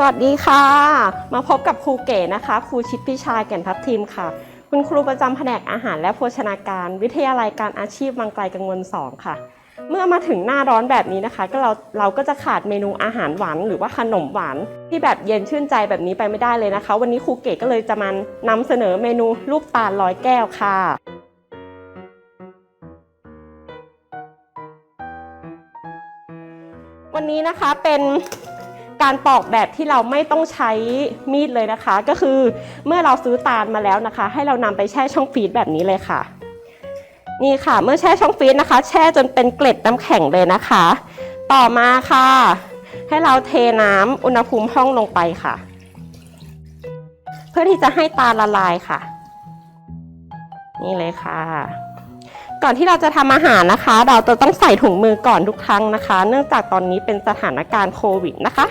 สวัสดีค่ะ มาพบกับครูเก๋นะคะ ครูชิดพิชายแก่นทัพทีมค่ะ คุณครูประจำแผนกอาหารและโภชนาการ วิทยาลัยการอาชีพบางไกลกังวล2ค่ะ เมื่อมาถึงหน้าร้อนแบบนี้นะคะ ก็เราเราก็จะขาดเมนูอาหารหวานหรือว่าขนมหวาน ที่แบบเย็นชื่นใจแบบนี้ไปไม่ได้เลยนะคะ วันนี้ครูเก๋ก็เลยจะมานำเสนอเมนูลูกตาลร้อยแก้วค่ะวันนี้นะคะเป็น การปอกแบบที่เราไม่ต้องใช้มีดเลยนะคะ ก็คือเมื่อเราซื้อตาลมาแล้วนะคะ ให้เรานำไปแช่ช่องฟรีซแบบนี้เลยค่ะ นี่ค่ะ เมื่อแช่ช่องฟรีซนะคะ แช่จนเป็นเกล็ดน้ำแข็งเลยนะคะ ต่อมาค่ะ ให้เราเทน้ำอุณหภูมิห้องลงไปค่ะ เพื่อที่จะให้ตาลละลายค่ะ นี่เลยค่ะก่อนที่เราจะทำอาหารนะคะ เราจะต้องใส่ถุงมือก่อนทุกครั้งนะคะ เนื่องจากตอนนี้เป็นสถานการณ์โควิดนะคะ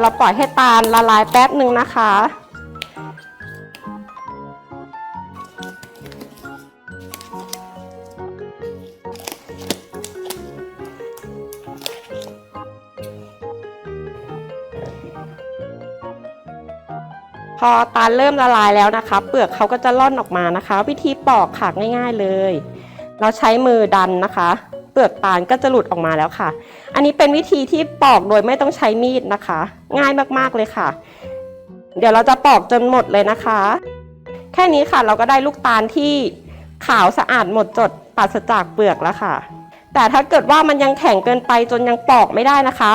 เราปล่อยให้ตาลละลายแป๊บหนึ่งนะคะ พอตาลเริ่มละลายแล้วนะคะ เปลือกเขาก็จะล่อนออกมานะคะ วิธีปอกค่ะง่าย ๆเลย เราใช้มือดันนะคะ ลือกตาลก็จะหลุดออกมาแล้วค่ะ อันนี้เป็นวิธีที่ปอกโดยไม่ต้องใช้มีดนะคะ ง่ายมากๆเลยค่ะ เดี๋ยวเราจะปอกจนหมดเลยนะคะ แค่นี้ค่ะเราก็ได้ลูกตาลที่ขาวสะอาดหมดจดปราศจากเปลือกแล้วค่ะ แต่ถ้าเกิดว่ามันยังแข็งเกินไปจนยังปอกไม่ได้นะคะ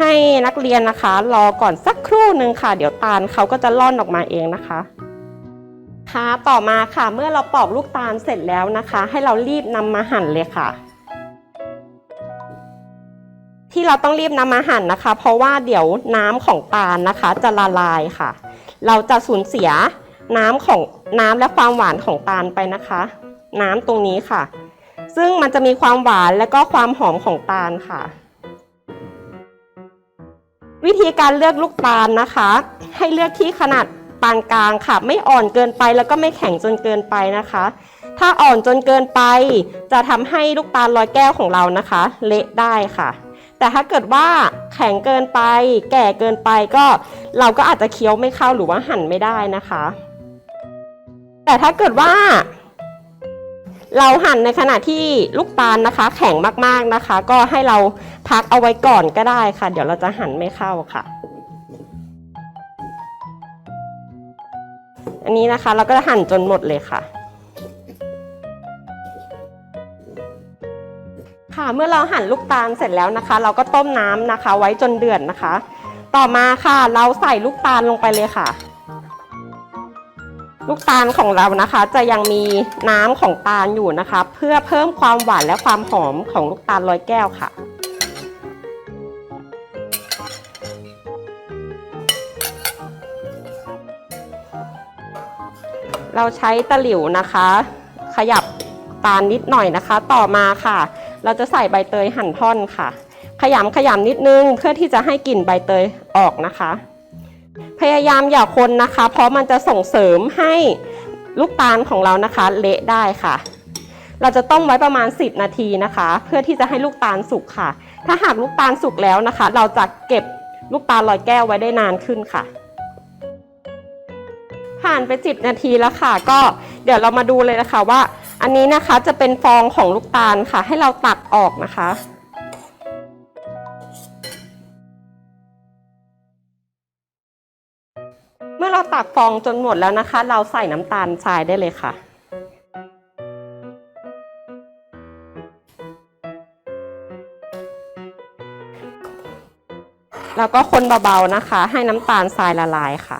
ให้นักเรียนนะคะ รอก่อนสักครู่หนึ่งค่ะ เดี๋ยวตาลเขาก็จะล่อนออกมาเองนะคะค่ะต่อมาค่ะเมื่อเราปอกลูกตาลเสร็จแล้วนะคะ ให้เรารีบนำมาหั่นเลยค่ะ ที่เราต้องรีบนำมาหั่นนะคะ เพราะว่าเดี๋ยวน้ำของตาลนะคะ จะละลายค่ะ เราจะสูญเสียน้ำของน้ำและความหวานของตาลไปนะคะ น้ำตรงนี้ค่ะ ซึ่งมันจะมีความหวานและก็ความหอมของตาลค่ะ วิธีการเลือกลูกตาลนะคะ ให้เลือกที่ขนาดปานกลางค่ะ ไม่อ่อนเกินไปแล้วก็ไม่แข็งจนเกินไปนะคะ ถ้าอ่อนจนเกินไป จะทำให้ลูกตาลลอยแก้วของเรานะคะ เละได้ค่ะ แต่ถ้าเกิดว่าแข็งเกินไป แก่เกินไปก็เราก็อาจจะเคี้ยวไม่เข้าหรือว่าหั่นไม่ได้นะคะ แต่ถ้าเกิดว่า เราหั่นในขณะที่ลูกตาลนะคะ แข็งมากๆนะคะ ก็ให้เราพักเอาไว้ก่อนก็ได้ค่ะ เดี๋ยวเราจะหั่นไม่เข้าค่ะ อันนี้นะคะเราก็จะหั่นจนหมดเลยค่ะ ค่ะเมื่อเราหั่นลูกตาลเสร็จแล้วนะคะ เราก็ต้มน้ำนะคะ ไว้จนเดือดนะคะ ต่อมาค่ะเราใส่ลูกตาลลงไปเลยค่ะ ลูกตาลของเรานะคะ จะยังมีน้ำของตาลอยู่นะคะ เพื่อเพิ่มความหวานและความหอมของลูกตาลร้อยแก้วค่ะ เราใช้ตะหลิวนะคะ ขยับตาลนิดหน่อยนะคะ ต่อมาค่ะ เราจะใส่ใบเตยหั่นท่อนค่ะ ขยำขยำนิดนึงเพื่อที่จะให้กลิ่นใบเตยออกนะคะ พยายามอย่าคนนะคะ เพราะมันจะส่งเสริมให้ลูกตาลของเรานะคะ เละได้ค่ะ เราจะต้มไว้ประมาณ 10 นาทีนะคะ เพื่อที่จะให้ลูกตาลสุกค่ะ ถ้าหากลูกตาลสุกแล้วนะคะ เราจะเก็บลูกตาลลอยแก้วไว้ได้นานขึ้นค่ะ ผ่านไป 10 นาทีแล้วค่ะ ก็เดี๋ยวเรามาดูเลยนะคะว่า อันนี้นะคะจะเป็นฟองของลูกตาลค่ะ ให้เราตักออกนะคะ เมื่อเราตักฟองจนหมดแล้วนะคะ เราใส่น้ำตาลทรายได้เลยค่ะแล้วก็คนเบาๆนะคะ ให้น้ำตาลทรายละลายค่ะ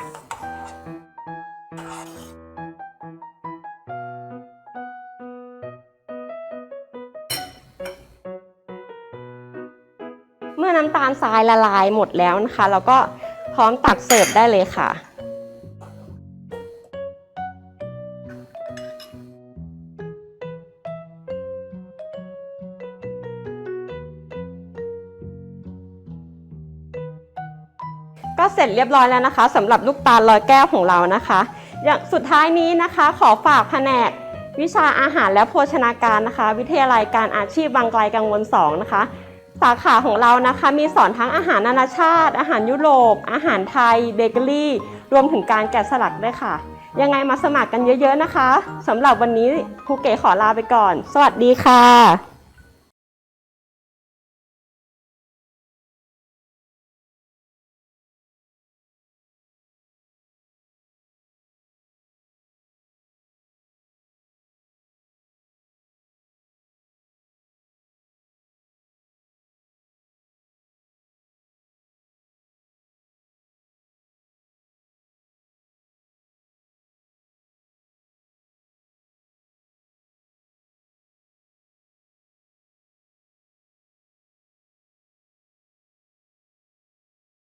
เมื่อน้ำตาลทรายละลายหมดแล้วนะคะ เราก็พร้อมตักเสิร์ฟได้เลยค่ะ ก็เสร็จเรียบร้อยแล้วนะคะสำหรับลูกตาลลอยแก้วของเรานะคะอย่างสุดท้ายนี้นะคะ ขอฝากแผนกวิชาอาหารและโภชนาการนะคะ วิทยาลัยการอาชีพบางไกลกังวล2นะคะ สาขาของเรานะคะมีสอนทั้งอาหารนานาชาติ อาหารยุโรป อาหารไทยเบเกอรี่ รวมถึงการแกะสลักด้วยค่ะ ยังไงมาสมัครกันเยอะๆนะคะสำหรับวันนี้ครูเก๋ขอลาไปก่อน สวัสดีค่ะ